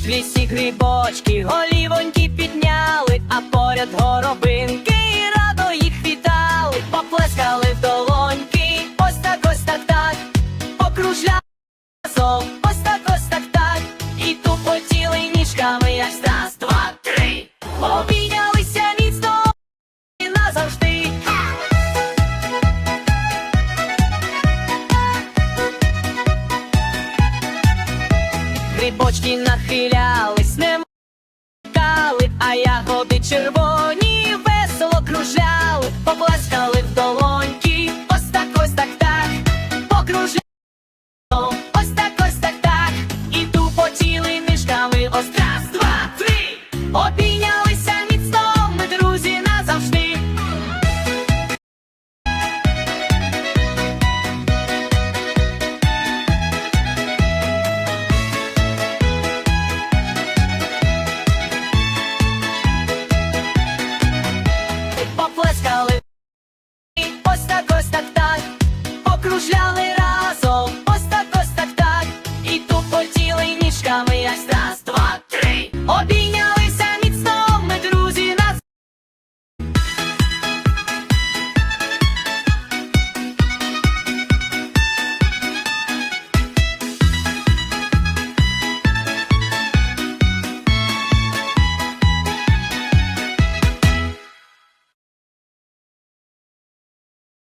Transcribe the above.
Ростуть в лісі грибочки, голівоньки підняли, а поряд горобинки радо їх вітали, поплескали в долоньки, ось так, ось так, так, покружляли разом, ось так, ось так, так, і тупотіли ніжками, як раз, два, три, обійнялися міцно і назавжди. Грибочки нахилялись, не мукали, а ягоди червоні весело кружляли, поплескали в долоньки, ось так, ось так, так, покружляли, ось так, ось так, так, і тупотіли мішками, ось раз, два, три, обійнялися